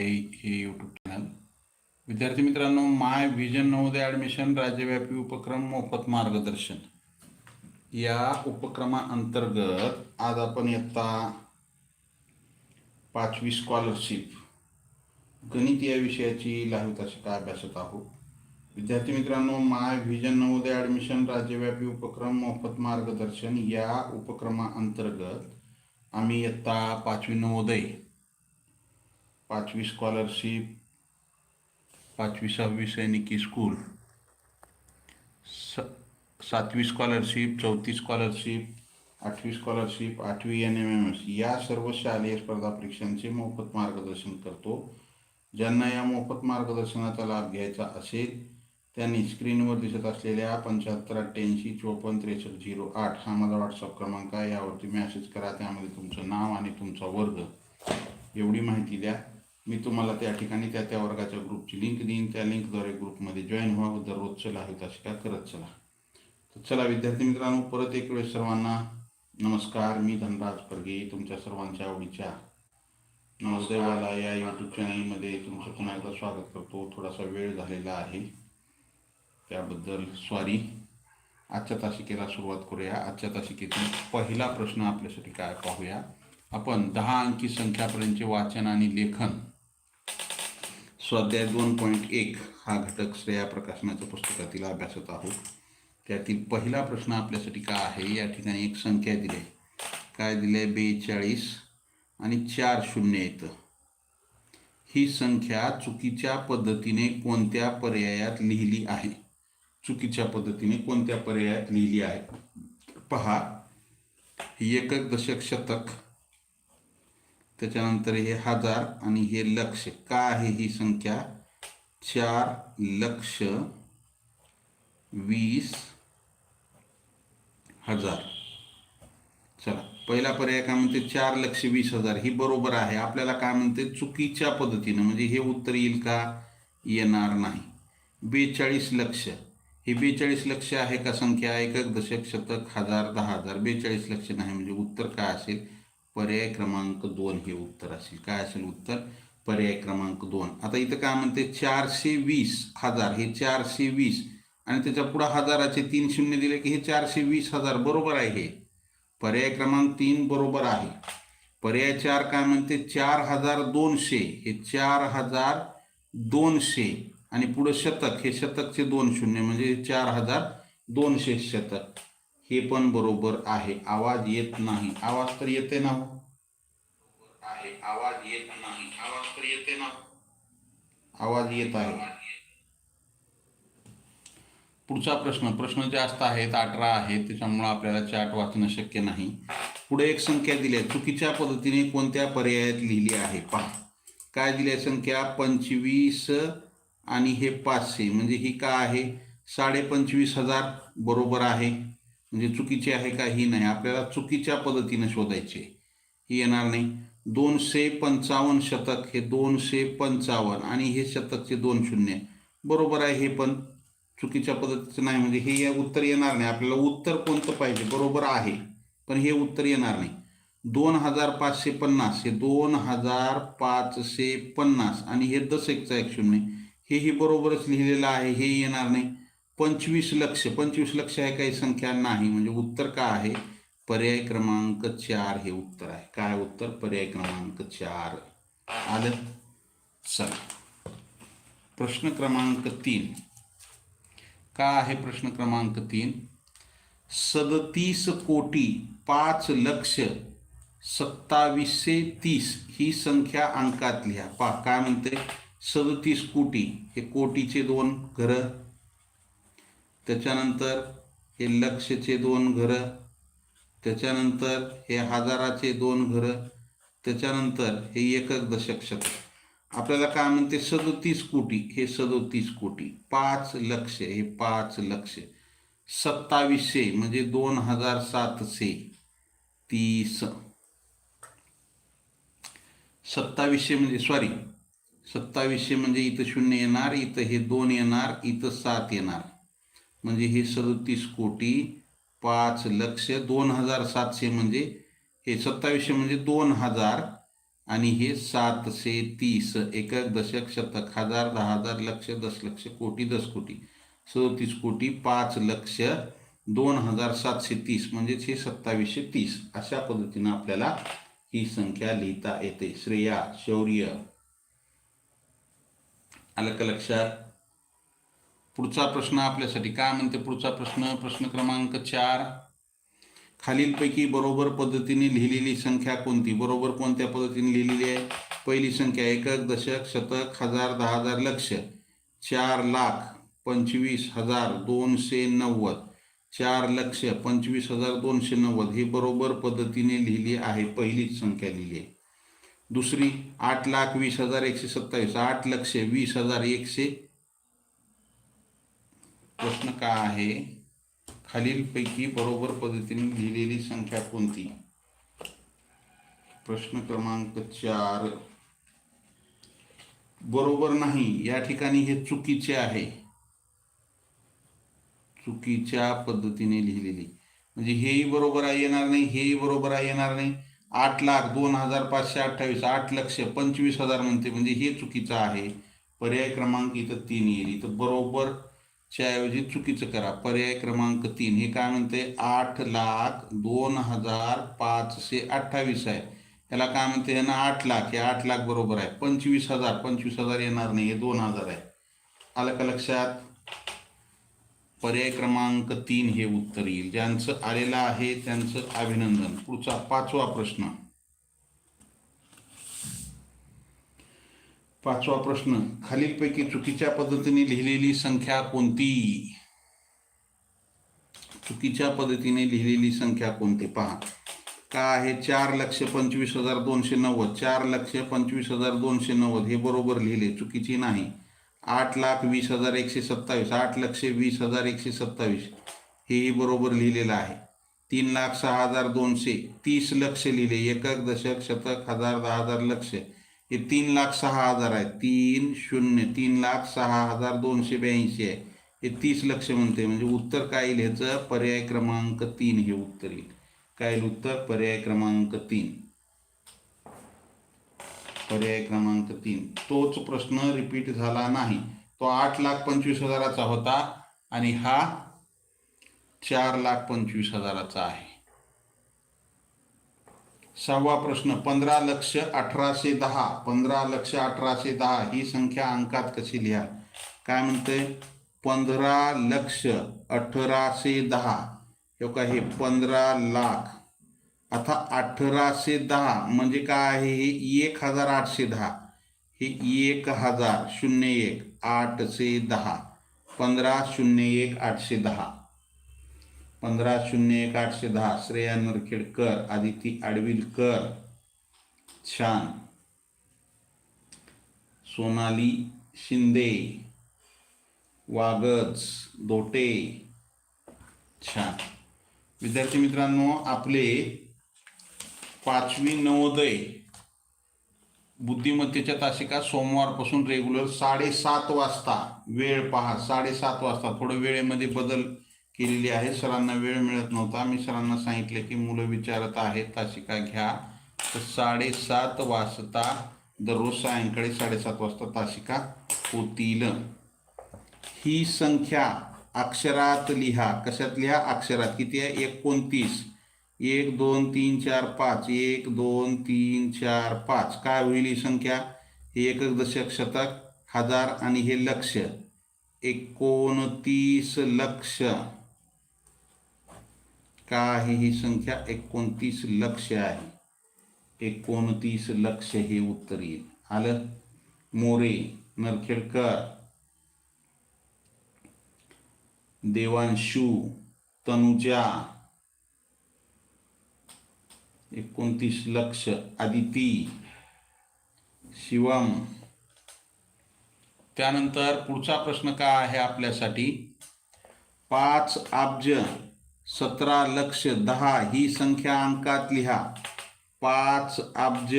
हे YouTube channel विद्यार्थी मित्रांनो माय व्हिजन नवोदय ॲडमिशन राज्यव्यापी उपक्रम मोफत मार्गदर्शन. या उपक्रमाअंतर्गत आज आपण इयत्ता पाचवी स्कॉलरशिप गणित या विषयाची लाईव्ह तासिका अभ्यासत आहोत. विद्यार्थी मित्रांनो माय व्हिजन नवोदय ॲडमिशन राज्यव्यापी उपक्रम मोफत मार्गदर्शन या उपक्रमाअंतर्गत आम्ही इयत्ता पाचवी नवोदय पाचवी स्कॉलरशिप पाचवी सहावी सैनिकी स्कूल स सातवी स्कॉलरशिप चौथी स्कॉलरशिप आठवी स्कॉलरशिप आठवी एन एम एम एस या सर्व शालेय स्पर्धा परीक्षांचे मोफत मार्गदर्शन करतो. ज्यांना या मोफत मार्गदर्शनाचा लाभ घ्यायचा असेल त्यांनी स्क्रीनवर दिसत असलेल्या पंच्याहत्तर अठ्ठ्याऐंशी चोपन्न त्रेसष्ट झिरो आठ हा माझा व्हॉट्सअप क्रमांक आहे. यावरती मेसेज करा. त्यामध्ये तुमचं नाव आणि तुमचा वर्ग. एवढी माहिती द्या. मी तुम्हाला त्या ठिकाणी त्या त्या वर्गाच्या ग्रुपची लिंक देईन. त्या लिंकद्वारे ग्रुपमध्ये जॉईन व्हा. व दररोज चला आहे तशी करत चला. तर चला विद्यार्थी मित्रांनो परत एक वेळेस सर्वांना. नमस्कार मी धनराज परगे तुमच्या सर्वांच्या आवडीच्या. नवदैवाला या यूट्यूब चॅनलमध्ये तुमचं पुन्हा एकदा स्वागत करतो. थोडासा वेळ झालेला आहे. त्याबद्दल सॉरी आजच्या तासिकेला सुरुवात करूया. आजच्या तासिकेतील पहिला प्रश्न आपल्यासाठी काय पाहूया. आपण दहा अंकी संख्यापर्यंतचे वाचन आणि लेखन स्वाध्याय दोन पॉईंट एक हा घटक श्रेया प्रकाशनाच्या पुस्तकातील अभ्यासत आहोत. त्यातील पहिला प्रश्न आपल्यासाठी काय आहे? या ठिकाणी एक संख्या दिली आहे. काय दिली आहे? बेचाळीस आणि चार शून्य येतं. ही संख्या चुकीच्या पद्धतीने कोणत्या पर्यायात लिहिली आहे? चुकीच्या पद्धतीने कोणत्या पर्यायात लिहिली आहे? पहा ही एकक दशक शतक त्याच्यानंतर हे हजार आणि हे लक्ष. का आहे ही संख्या? चार लक्ष वीस हजार. चला पहिला पर्याय काय म्हणते? चार लक्ष वीस हजार. ही बरोबर आहे. आपल्याला काय म्हणते? चुकीच्या पद्धतीनं. म्हणजे हे उत्तर येईल का? येणार नाही. बेचाळीस लक्ष. हे बेचाळीस लक्ष आहे का? संख्या एकक दशक शतक हजार दहा हजार. बेचाळीस लक्ष नाही. म्हणजे उत्तर काय असेल? पर्याय क्रमांक दोन हे उत्तर असेल. काय असेल उत्तर? पर्याय क्रमांक दोन. आता इथं काय म्हणते? चारशे वीस हजार. हे चारशे वीस आणि त्याच्या पुढं हजाराचे तीन शून्य दिले की हे चारशे वीस हजार बरोबर आहे हे. पर्याय क्रमांक तीन बरोबर आहे. पर्याय चार काय म्हणते? चार हजार दोनशे. हे चार हजार दोनशे. आणि पुढं शतक. हे शतकचे दोन शून्य. म्हणजे चार हजार दोनशे शतक. हे पण बरोबर आहे. आवाज येत नाही. आवाज तर येते ना हो? आहे. आवाज येत नाही. आवाज तर येते ना. आवाज येत आहे. पुढचा प्रश्न. प्रश्न जास्त आहेत अठरा आहेत त्याच्यामुळं आपल्याला चार्ट वाचणं शक्य नाही. पुढे एक संख्या दिली आहे. चुकीच्या पद्धतीने कोणत्या पर्यायात लिहिली आहे? पहा. काय दिली आहे संख्या? पंचवीस आणि हे पाचशे. म्हणजे ही काय आहे? साडे पंचवीस हजार बरोबर आहे. म्हणजे चुकीची आहे का ही नाही. आपल्याला चुकीच्या पद्धतीने शोधायचे. ही येणार नाही. दोनशे पंचावन्न शतक हे दोनशे पंचावन्न आणि हे शतकचे दोन शून्य. बरोबर आहे हे पण. चुकीच्या पद्धतीचं नाही. म्हणजे हे या उत्तर येणार नाही. आपल्याला उत्तर कोणतं पाहिजे? बरोबर आहे. पण हे उत्तर येणार नाही. दोन हजार पाचशे पन्नास हे दोन हजार पाचशे पन्नास आणि हे दस एकचा एक शून्य. हेही बरोबरच लिहिलेलं आहे. हे येणार नाही. पंचवीस लक्ष पंचवीस लक्ष आहे काही संख्या नाही. म्हणजे उत्तर काय आहे? पर्याय क्रमांक चार हे उत्तर आहे. काय उत्तर? पर्याय क्रमांक चार. आलं? चला. प्रश्न क्रमांक तीन. का आहे प्रश्न क्रमांक तीन? सदतीस कोटी पाच लक्ष सत्तावीसशे तीस ही संख्या अंकात लिहा. पा काय म्हणते? सदतीस कोटी. हे कोटीचे दोन घरं. त्याच्यानंतर हे लक्षचे दोन घरं त्याच्यानंतर हे हजाराचे दोन घरं त्याच्यानंतर हे एकक दशक शतक. आपल्याला काय म्हणते? सदोतीस कोटी. हे सदोतीस कोटी. पाच लक्ष. हे पाच लक्ष. सत्तावीसशे म्हणजे दोन हजार सातशे तीस. सत्तावीसशे म्हणजे सॉरी सत्तावीसशे म्हणजे इथं शून्य येणार इथं हे दोन येणार इथं सात येणार. म्हणजे हे सदतीस कोटी पाच लक्ष दोन हजार सातशे म्हणजे हे सत्तावीसशे म्हणजे दोन हजार आणि हे सातशे तीस एकक दशक शतक हजार दहा हजार लक्ष दशलक्ष कोटी दस कोटी. सदतीस कोटी पाच लक्ष दोन हजार सातशे तीस म्हणजेच हे सत्तावीसशे तीस. अशा पद्धतीनं आपल्याला ही संख्या लिहिता येते. श्रेया शौर्य. आलं का लक्षात? पुढचा प्रश्न आपल्यासाठी. काय म्हणते पुढचा प्रश्न? प्रश्न क्रमांक चार. खालीलपैकी बरोबर पद्धतीने लिहिलेली संख्या कोणती? बरोबर कोणत्या पद्धतीने लिहिलेली आहे? पहिली संख्या एकक दशक शतक हजार दहा हजार लक्ष. चार लाख पंचवीस हजार दोनशे नव्वद. चार लक्ष पंचवीस हजार दोनशे नव्वद. ही बरोबर पद्धतीने लिहिली आहे. पहिलीच संख्या लिहिली आहे. दुसरी आठ लाख वीस हजार एकशे सत्तावीस. आठ लक्ष वीस हजार एकशे प्रश्न का आहे? खालीलपैकी बरोबर पद्धतीने लिहिलेली संख्या कोणती? प्रश्न क्रमांक चार. बरोबर नाही या ठिकाणी हे चुकीचे आहे. चुकीच्या पद्धतीने लिहिलेली. म्हणजे हेही बरोबर आहे येणार नाही हेही बरोबर आहे येणार नाही. आठ लाख दोन हजार पाचशे अठ्ठावीस आठ लक्ष पंचवीस हजार म्हणते. म्हणजे हे चुकीचं आहे. पर्याय क्रमांक इथं तीन येईल. इथं बरोबर च्या ऐवजी चुकीचं करा. पर्याय क्रमांक तीन. हे काय म्हणते आठ लाख दोन हजार पाचशे अठ्ठावीस आहे. याला काय म्हणते हे ना आठ लाख. हे आठ लाख बरोबर आहे. पंचवीस हजार. पंचवीस हजार येणार नाही. हे दोन हजार आहे. आलं का लक्षात? पर्याय क्रमांक तीन हे उत्तर येईल. ज्यांचं आलेलं आहे त्यांचं अभिनंदन. पुढचा पाचवा प्रश्न. पाचवा प्रश्न. खालीलपैकी चुकीच्या पद्धतीने लिहिलेली संख्या कोणती? चुकीच्या पद्धतीने लिहिलेली संख्या कोणती? पहा. का आहे चार लक्ष पंचवीस हजार दोनशे नव्वद? चार लक्ष पंचवीस हजार दोनशे नव्वद हे बरोबर लिहिले चुकीची नाही. आठ लाख वीस हजार एकशे सत्तावीस. आठ लक्ष वीस हजार एकशे सत्तावीस. हेही बरोबर लिहिलेलं आहे. तीन लाख सहा हजार दोनशे तीस लक्ष लिहिले. एकक दशक शतक हजार दहा हजार लक्ष. हे तीन लाख सहा हजार आहे. तीन शून्य तीन लाख सहा हजार दोनशे ब्याऐंशी आहे. हे तीस लक्ष म्हणते म्हणजे उत्तर काय येईल ह्याचं? पर्याय क्रमांक तीन हे उत्तर येईल. काय येईल उत्तर? पर्याय क्रमांक तीन. पर्याय क्रमांक तीन. तोच प्रश्न रिपीट झाला नाही. तो आठ लाख पंचवीस हजाराचा होता आणि हा चार लाख पंचवीस हजाराचा आहे. सहावा प्रश्न पंधरा लक्ष अठराशे दहा. पंधरा लक्ष अठराशे दहा. ही संख्या अंकात कशी लिहा? काय म्हणते? पंधरा लक्ष अठराशे दहा. हे का हे पंधरा लाख. आता अठराशे दहा म्हणजे काय आहे? हे एक हजार आठशे दहा. हे एक हजार शून्य एक आठशे दहा. पंधरा शून्य एक आठशे दहा. पंधरा शून्य एक आठशे दहा श्रेया नरखेडकर आदिती आडविलकर छान. सोनाली शिंदे वागज दोटे छान. विद्यार्थी मित्रांनो आपले पाचवी नवोदय बुद्धिमत्तेच्या तासिका सोमवारपासून रेग्युलर साडेसात वाजता वेळ पहा साडेसात वाजता थोडं वेळेमध्ये बदल केलेली आहे. सरांना वेळ मिळत नव्हता. मी सरांना सांगितले की मुलं विचारत आहेत तासिका घ्या. तर साडेसात वाजता दररोज सायंकाळी साडेसात वाजता तासिका होतील. ही संख्या अक्षरात लिहा. कशात लिहा? अक्षरात किती आहे? एकोणतीस. एक दोन तीन चार पाच. एक दोन तीन चार पाच. काय होईल ही संख्या? हे एकक दशक शतक हजार आणि हे लक्ष. एकोणतीस लक्ष. का आहे ही संख्या एकोणतीस लक्ष आहे. एकोणतीस लक्ष हे उत्तर येईल. आलं? मोरे नरखेडकर देवांशू तनुजा एकोणतीस लक्ष आदिती शिवम. त्यानंतर पुढचा प्रश्न काय आहे आपल्यासाठी? पाच अब्ज सतरा लक्ष दहा ही संख्या अंकात लिहा. पाच अब्ज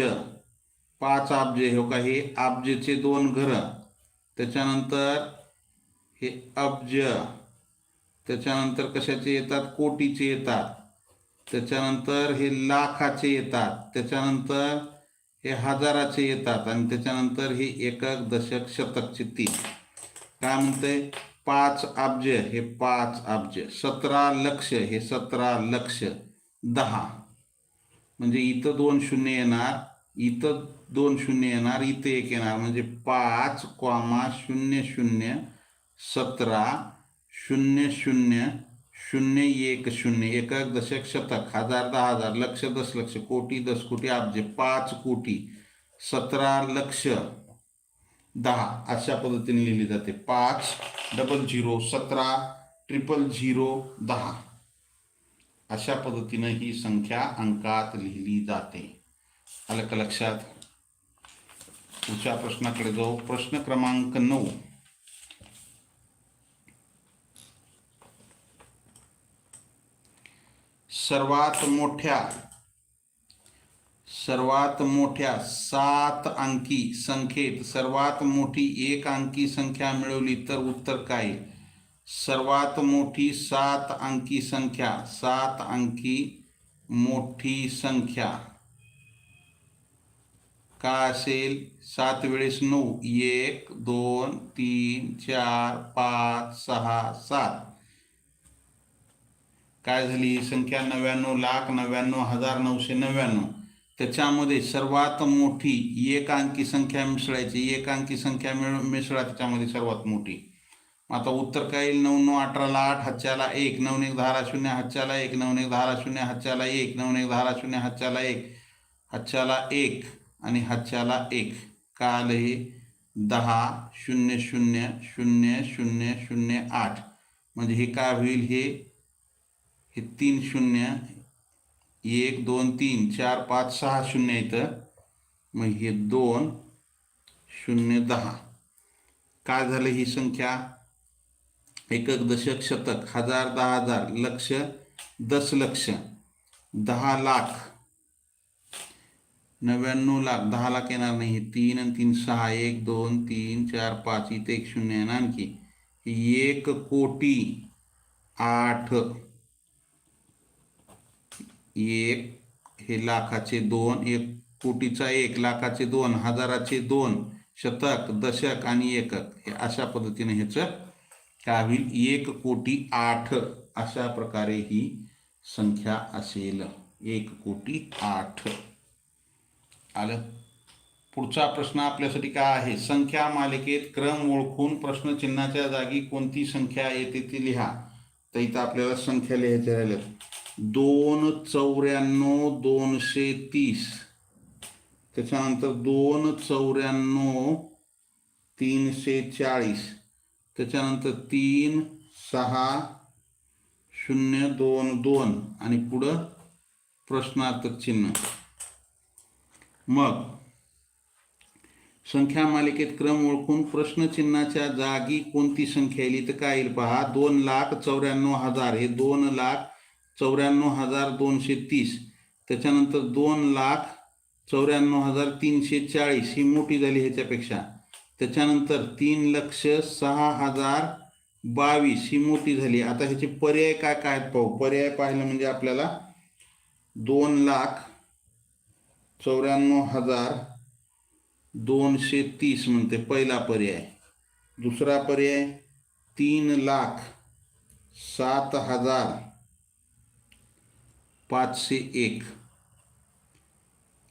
पाच अब्ज हो का? हे अब्जचे दोन घरं. त्याच्यानंतर हे अब्ज. त्याच्यानंतर कशाचे येतात? कोटीचे येतात. त्याच्यानंतर हे लाखाचे येतात. त्याच्यानंतर हे हजाराचे येतात. आणि त्याच्यानंतर हे एकक दशक शतकचे तीन. काय म्हणते पाच अब्ज हे पाच अब्ज. सतरा लक्ष हे सतरा लक्ष. दहा. म्हणजे इथं दोन शून्य येणार इथं दोन शून्य येणार इथं एक येणार. म्हणजे पाच कॉमा शून्य शून्य सतरा शून्य शून्य शून्य एक शून्य. एकक दशक शतक. हजार दहा हजार. लक्ष दशलक्ष कोटी दस कोटी अब्ज. पाच कोटी. सतरा लक्ष. दहा. अशा पद्धतीने लिहिली जाते. पाच डबल झिरो सतरा ट्रिपल झिरो दहा. अशा पद्धतीनं ही संख्या अंकात लिहिली जाते. आलं का लक्षात? पुढच्या प्रश्नाकडे जाऊ. प्रश्न क्रमांक नऊ. सर्वात मोठ्या सर्वात मोठ्या सात अंकी संख्येत, सर्वात मोठी एक अंकी संख्या मिळवली तर उत्तर काय? सर्वात मोठी सात अंकी संख्या, सात अंकी मोठी संख्या. का असेल? सात वेळेस नऊ, एक, दोन, तीन, चार, पाच, सहा, सात. काय झाली? संख्या नव्याण्णव लाख नव्याण्णव हज़ार नऊशे नव्याण्णव. त्याच्यामध्ये सर्वात मोठी एक अंकी संख्या मिसळायची एक अंकी संख्या मिळ मिसळा त्याच्यामध्ये सर्वात मोठी. आता उत्तर काय येईल? नऊ नऊ अठराला आठ हातच्याला एक नऊ एक दहाला शून्य हातच्याला एक नऊ एक दहाला शून्य हातच्याला एक नऊ एक दहाला शून्य हातच्याला एक हातच्याला एक आणि हातच्याला एक. काय आलं हे? दहा शून्य शून्य शून्य शून्य शून्य आठ. म्हणजे हे काय होईल हे? हे तीन शून्य एक दोन तीन चार पाच सहा शून्य इथं. मग हे दोन शून्य दहा. काय झालं ही संख्या? एकक दशक शतक. हजार दहा हजार. लक्ष दशलक्ष दहा लाख. नव्याण्णव लाख. दहा लाख येणार नाही. तीन आणि तीन सहा. एक दोन तीन चार पाच. इथे एक शून्य आहे ना आणखी. एक कोटी आठ. एक हे लाखाचे दोन एक कोटीचा एक लाखाचे दोन हजाराचे दोन शतक दशक आणि एकक. हे अशा पद्धतीने ह्याचं काय होईल? एक कोटी आठ. अशा प्रकारे ही संख्या असेल. एक कोटी आठ. आलं? पुढचा प्रश्न आपल्यासाठी काय आहे? संख्या मालिकेत क्रम ओळखून प्रश्नचिन्हाच्या जागी कोणती संख्या येते ती लिहा. तर इथं आपल्याला संख्या लिहायच्या राहिल्यात दोन चौऱ्याण्णव दोनशे तीस. त्याच्यानंतर दोन चौऱ्याण्णव तीनशे चाळीस. त्याच्यानंतर तीन सहा शून्य दोन दोन. आणि पुढं प्रश्नार्थक चिन्ह. मग संख्या मालिकेत क्रम ओळखून प्रश्नचिन्हाच्या जागी कोणती संख्या येईल? तर काय येईल पहा दोन लाख चौऱ्याण्णव हजार. हे दोन लाख चौऱ्याण्णव हजार दोनशे तीस. त्याच्यानंतर दोन लाख चौऱ्याण्णव हजार तीनशे चाळीस ही मोठी झाली ह्याच्यापेक्षा. त्याच्यानंतर तीन लक्ष सहा हजार बावीस ही मोठी झाली. आता ह्याचे पर्याय काय काय आहेत पाहू. पर्याय पाहिलं म्हणजे आपल्याला दोन लाख चौऱ्याण्णव हजार दोनशे तीस म्हणते पहिला पर्याय. दुसरा पर्याय तीन लाख सात हजार पाचशे एक.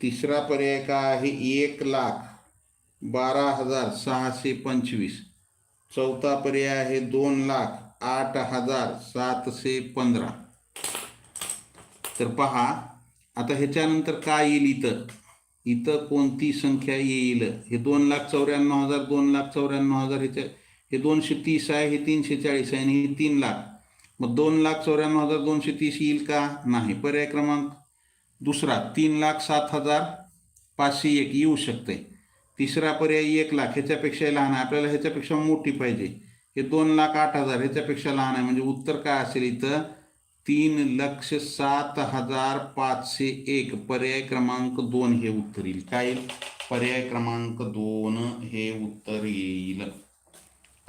तिसरा पर्याय काय आहे? एक लाख बारा हजार सहाशे पंचवीस. चौथा पर्याय आहे दोन लाख आठ हजार सातशे पंधरा. तर पहा आता ह्याच्यानंतर काय येईल इथं? इथं कोणती संख्या येईल? हे दोन लाख चौऱ्याण्णव हजार दोन लाख चौऱ्याण्णव हजार ह्याच्या हे दोनशे तीस आहे हे तीनशे चाळीस आहे आणि हे तीन लाख. मग दोन लाख चौऱ्याण्णव हजार दोनशे तीस येईल का? नाही. पर्याय क्रमांक दुसरा तीन लाख सात हजार पाचशे एक येऊ शकते. तिसरा पर्याय एक लाख. ह्याच्यापेक्षा लहान आहे. आपल्याला ह्याच्यापेक्षा मोठी पाहिजे. हे दोन लाख आठ हजार ह्याच्यापेक्षा लहान आहे. म्हणजे उत्तर काय असेल इथं? तीन लक्ष सात हजार पाचशे एक. पर्याय क्रमांक दोन हे उत्तर येईल. काय येईल? पर्याय क्रमांक दोन हे उत्तर येईल.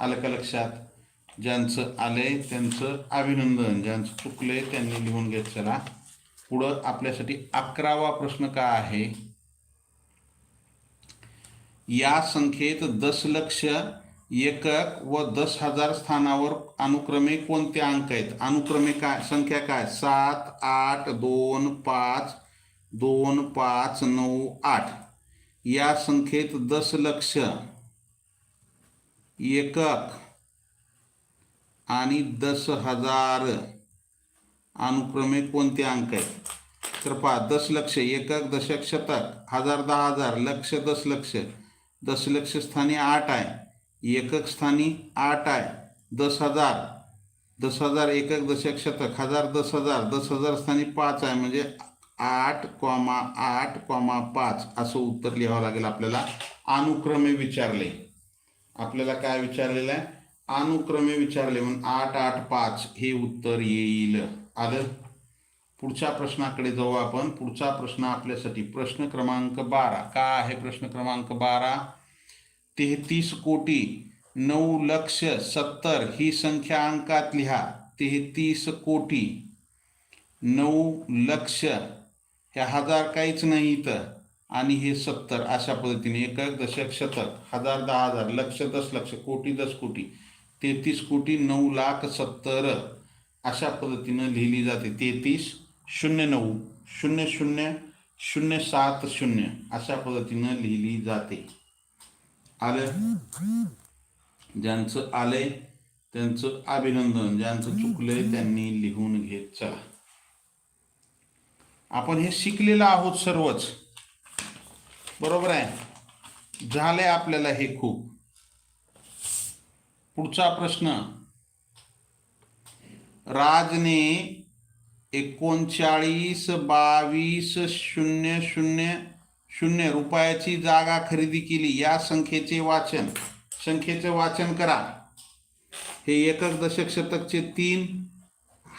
आलं का लक्षात? ज्यांचं आलंय त्यांचं अभिनंदन ज्यांचं चुकलंय त्यांनी लिहून घेत चला. पुढं आपल्यासाठी अकरावा प्रश्न काय आहे? या संख्येत दशलक्ष एकक व दस हजार स्थानावर अनुक्रमे कोणते अंक आहेत? अनुक्रमे काय? संख्या काय? सात आठ दोन पाच दोन पाच नऊ आठ. या संख्येत दशलक्ष एकक आणि दस हजार अनुक्रमे कोणते अंक आहेत? तर पहा दशलक्ष एकक दशक शतक हजार दहा हजार लक्ष दशलक्ष. दशलक्ष स्थानी आठ आहे. एकक स्थानी आठ आहे. दस हजार. दस हजार एकक दशक शतक. हजार दस हजार. दस हजार स्थानी पाच आहे. म्हणजे आठ कॉमा आठ कॉमा पाच असं उत्तर लिहावं लागेल आपल्याला. अनुक्रमे विचारले. आपल्याला काय विचारलेलं आहे? अनुक्रमे विचारले म्हणून आठ आठ पाच हे उत्तर येईल. आलं? पुढच्या प्रश्नाकडे जाऊ आपण. पुढचा प्रश्न आपल्यासाठी प्रश्न क्रमांक बारा. का आहे प्रश्न क्रमांक बारा? तेहतीस कोटी नऊ लक्ष सत्तर ही संख्या अंकात लिहा. तेहतीस कोटी नऊ लक्ष. ह्या हजार काहीच नाही इथं. आणि हे सत्तर अशा पद्धतीने एकक दशक शतक. हजार दहा हजार. लक्ष दस लक्ष. कोटी दस कोटी. तेहतीस कोटी नऊ लाख सत्तर अशा पद्धतीनं लिहिली जाते. तेहतीस शून्य नऊ शून्य शून्य शून्य सात शून्य अशा पद्धतीनं लिहिली जाते. आलं ज्यांचं आलंय त्यांचं अभिनंदन ज्यांचं चुकलंय त्यांनी लिहून घेत चला. आपण हे शिकलेलं आहोत सर्वच. बरोबर आहे? झालंय आपल्याला हे खूप. पुढचा प्रश्न. राजने एकोणचाळीस बावीस शून्य शून्य शून्य रुपयाची जागा खरेदी केली. या संख्येचे वाचन. संख्येचे वाचन करा. हे एकक दशक शतकचे तीन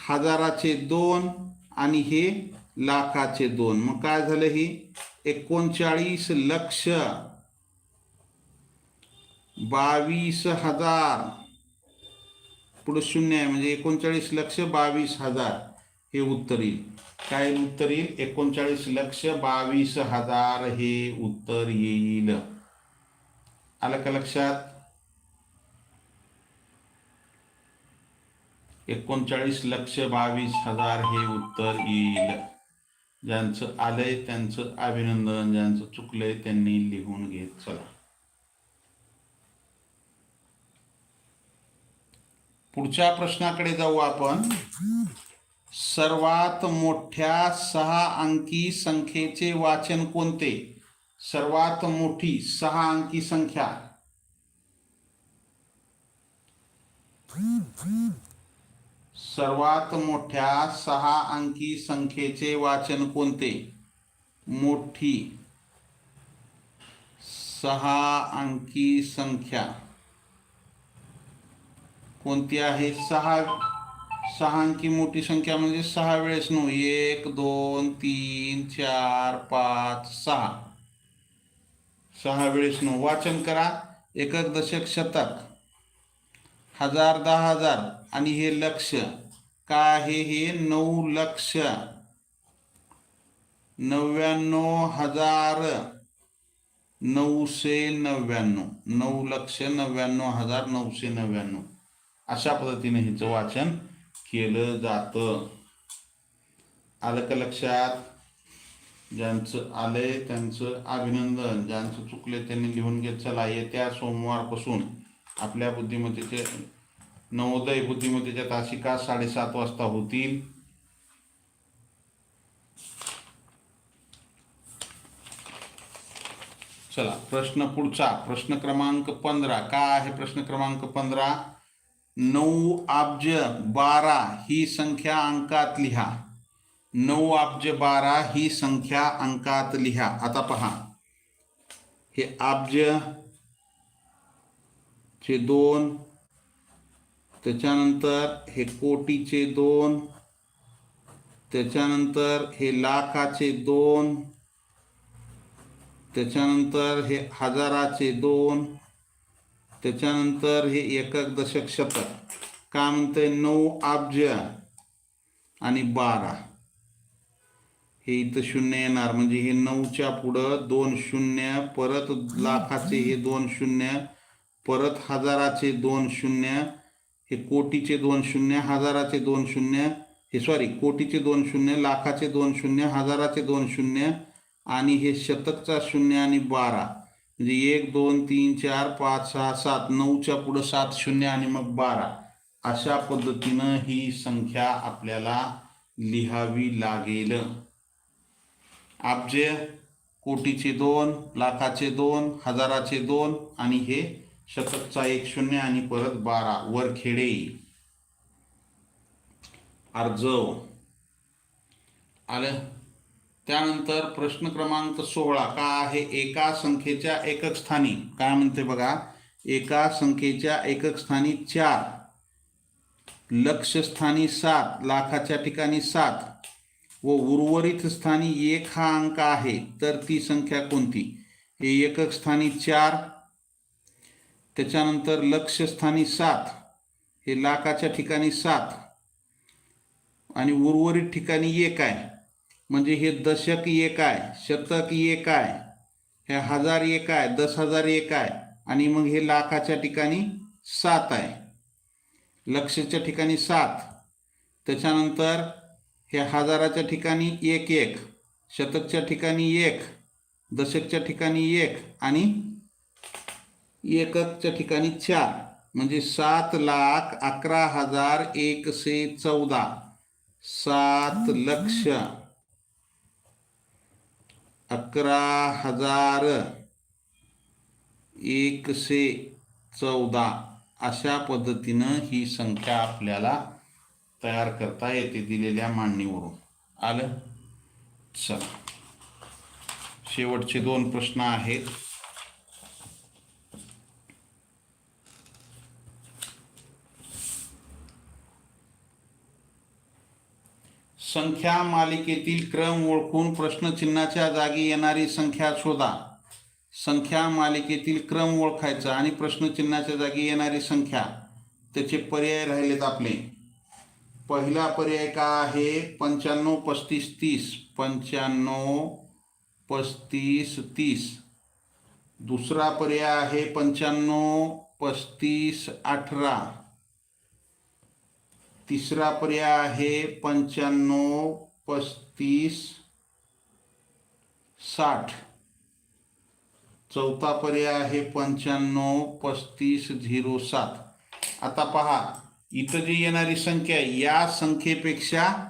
हजाराचे दोन आणि हे लाखाचे दोन. मग काय झालं हे? एकोणचाळीस लक्ष. बावीस हजार. पुढे शून्य आहे म्हणजे एकोणचाळीस लक्ष बावीस हजार. हे उत्तर येईल. काय उत्तर येईल? एकोणचाळीस लक्ष बावीस हजार हे उत्तर येईल. आलं का लक्षात? एकोणचाळीस लक्ष बावीस हजार हे उत्तर येईल. ज्यांचं आलंय त्यांचं अभिनंदन ज्यांचं चुकलंय त्यांनी लिहून घेत चला. पुढच्या प्रश्नाकडे जाऊ आपण. सर्वात मोठ्या सहा अंकी संख्येचे वाचन कोणते? सर्वात मोठी सहा अंकी संख्या. सर्वात मोठ्या सहा अंकी संख्येचे वाचन कोणते? मोठी सहा अंकी संख्या. कोणती आहे? सहा सहा अंकी मोठी संख्या म्हणजे सहा वेळेस नऊ. एक दोन तीन चार पाच सहा. सहा वेळेस नऊ. वाचन करा. एकक दशक शतक. हजार दहा हजार. आणि हे लक्ष. काय आहे हे? नऊ लक्ष. नव्याण्णव हजार. नऊशे नव्याण्णव. नऊ लक्ष नव्याण्णव हजार नऊशे नव्याण्णव. अशा पद्धतीने हिचं वाचन केलं जातं. आलं का लक्षात? ज्यांचं आलंय त्यांचं अभिनंदन. ज्यांचं चुकले त्यांनी लिहून घेत चला. येत्या सोमवारपासून आपल्या बुद्धिमत्तेचे नवोदय बुद्धिमत्तेच्या तासिका साडेसात वाजता होतील. चला प्रश्न पुढचा. प्रश्न क्रमांक पंधरा. काय आहे प्रश्न क्रमांक पंधरा? नऊ अब्ज बारा ही संख्या अंकात लिहा। नऊ अब्ज बारा ही संख्या अंकात लिहा। आता पहा। हे अब्ज चे दोन, त्याच्यानंतर हे कोटीचे दोन, त्याच्यानंतर हे लाखाचे दोन, त्याच्यानंतर हे हजाराचे दोन त्याच्यानंतर हे एकक दशक शतक. काय म्हणतंय? नऊ अब्ज आणि बारा. हे इथं शून्य येणार. म्हणजे हे नऊच्या पुढं दोन शून्य परत लाखाचे हे दोन शून्य परत हजाराचे दोन शून्य हे कोटीचे दोन शून्य हजाराचे दोन शून्य हे सॉरी कोटीचे दोन शून्य लाखाचे दोन शून्य हजाराचे दोन शून्य आणि हे शतकचा शून्य आणि बारा. म्हणजे एक दोन तीन चार पाच सहा सात नऊच्या पुढं सात शून्य आणि मग बारा. अशा पद्धतीनं ही संख्या आपल्याला लिहावी लागेल. आपजे कोटीचे दोन लाखाचे दोन हजाराचे दोन आणि हे शतकचा एक शून्य आणि परत बारा. वरखेडे अर्ज. आलं? त्यानंतर प्रश्न क्रमांक सोळा. का आहे एका संख्येच्या एकक स्थानी? काय म्हणते बघा? एका संख्येच्या एकक स्थानी चार. लक्षस्थानी सात लाखाच्या ठिकाणी सात. व उर्वरित स्थानी एक हा अंक आहे तर ती संख्या कोणती? हे एकक स्थानी चार. त्याच्यानंतर लक्षस्थानी सात. हे लाखाच्या ठिकाणी सात. आणि उर्वरित ठिकाणी एक आहे. म्हणजे हे दशक एक आहे शतक एक आहे हे हजार एक आहे दस हजार एक आहे आणि मग हे लाखाच्या ठिकाणी सात आहे. लक्षच्या ठिकाणी सात. त्याच्यानंतर हे हजाराच्या ठिकाणी एक एक शतकच्या ठिकाणी एक दशकच्या ठिकाणी एक आणि एककच्या ठिकाणी चार. म्हणजे सात लाख अकरा हजार एकशे चौदा. सात लक्ष. अकरा हजार एकशे चौदा अशा पद्धतीनं ही संख्या आपल्याला तयार करता येते दिलेल्या मांडणीवरून. आलं? चला. शेवटचे दोन प्रश्न आहेत. संख्या मालिकेतील क्रम ओळखून प्रश्नचिन्हाच्या जागी येणारी संख्या शोधा. संख्या मालिकेतील क्रम ओळखायचा आणि प्रश्नचिन्हाच्या जागी येणारी संख्या. त्याचे पर्याय राहिलेत आपले. पहिला पर्याय का आहे? पंच्याण्णव पस्तीस तीस. पंच्याण्णव पस्तीस तीस. दुसरा पर्याय आहे पंच्याण्णव पस्तीस अठरा. तिसरा पर्याय आहे पंच्याण्णव पस्तीस साठ. चौथा पर्याय आहे पंच्याण्णव पस्तीस झिरो सात. आता पहा इथं जी येणारी संख्या आहे या संख्येपेक्षा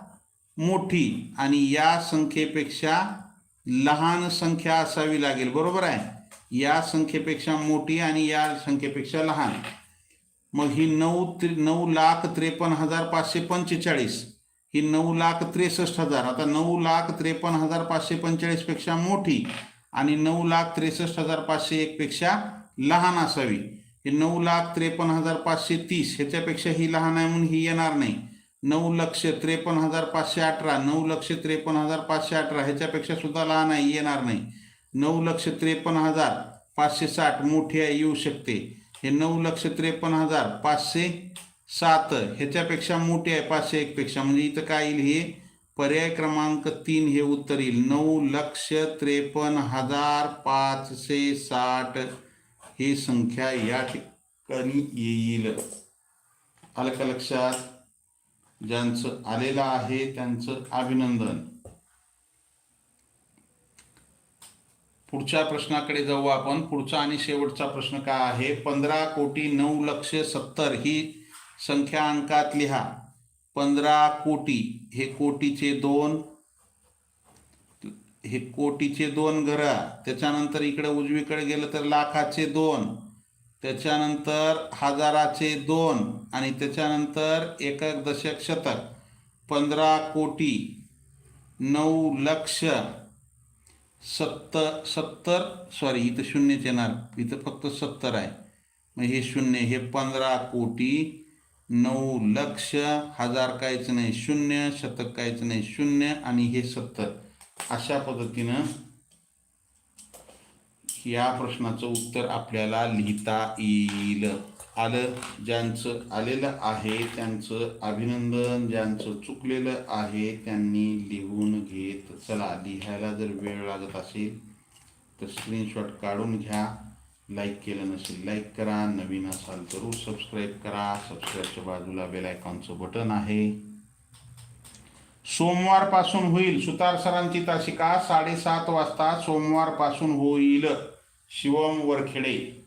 मोठी आणि या संख्येपेक्षा लहान संख्या असावी लागेल. बरोबर आहे? या संख्येपेक्षा मोठी आणि या संख्येपेक्षा लहान. मग ही नऊ त्रे नऊ लाख त्रेपन्न हजार पाचशे पंचेचाळीस. ही नऊ लाख त्रेसष्ट हजार. आता नऊ लाख त्रेपन्न हजार पाचशे पंचेचाळीसपेक्षा मोठी आणि नऊ लाख त्रेसष्ट हजार पाचशे एकपेक्षा लहान असावी. हे नऊ लाख त्रेपन्न हजार पाचशे तीस ह्याच्यापेक्षा ही लहान आहे म्हणून ही येणार नाही. नऊ लक्ष त्रेपन्न हजार पाचशे अठरा नऊ लक्ष त्रेपन्न हजार पाचशे अठरा ह्याच्यापेक्षा सुद्धा लहान आहे येणार नाही. नऊ लक्ष त्रेपन्न हजार पाचशे साठ मोठी आहे येऊ शकते. हे नऊ लक्ष त्रेपन्न हजार पाचशे सात ह्याच्यापेक्षा मोठी आहे पाचशे एकपेक्षा म्हणजे इथं काय येईल हे? पर्याय क्रमांक तीन हे उत्तर येईल. नऊ लक्ष त्रेपन्न हजार पाचशे साठ ही संख्या या ठिकाणी येईल. आलं का लक्षात? ज्यांचं आलेलं आहे त्यांचं अभिनंदन. पुढच्या प्रश्नाकडे जाऊ आपण. पुढचा आणि शेवटचा प्रश्न काय आहे? पंधरा कोटी नऊ लक्ष सत्तर ही संख्या अंकात लिहा. पंधरा कोटी हे कोटीचे दोन हे कोटीचे दोन घर. त्याच्यानंतर इकडे उजवीकडे गेलं तर लाखाचे दोन त्याच्यानंतर हजाराचे दोन आणि त्याच्यानंतर एकक दशक शतक. पंधरा कोटी नऊ लक्ष सत्तर सत्तर सॉरी इथं शून्यच येणार. इथं फक्त सत्तर आहे. मग हे शून्य हे पंधरा कोटी नऊ लक्ष हजार कायच नाही शून्य शतक कायच नाही शून्य आणि हे सत्तर. अशा पद्धतीनं या प्रश्नाचं उत्तर आपल्याला लिहिता येईल. आलं ज्यांचं आलेलं आहे त्यांचं अभिनंदन ज्यांचं चुकलेलं आहे त्यांनी लिहून घेत. चला लिहायला जर वेळ लागत असेल तर स्क्रीनशॉट काढून घ्या. लाईक केलं नसेल लाईक करा. नवीन असाल तर सबस्क्राईब करा. सबस्क्राईबच्या बाजूला बेल आयकॉनचं बटन आहे. सोमवारपासून होईल. सुतार सरांची तासिका साडेसात वाजता सोमवारपासून होईल. शिवम वरखेडे.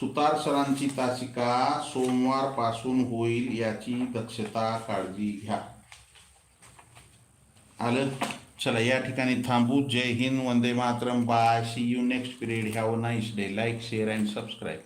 सुतार सरांची तासिका सोमवारपासून होईल याची दक्षता काळजी घ्या. आलं? चला या ठिकाणी थांबू. जय हिंद वंदे Mataram. Bye. See you next period have nice day like share and subscribe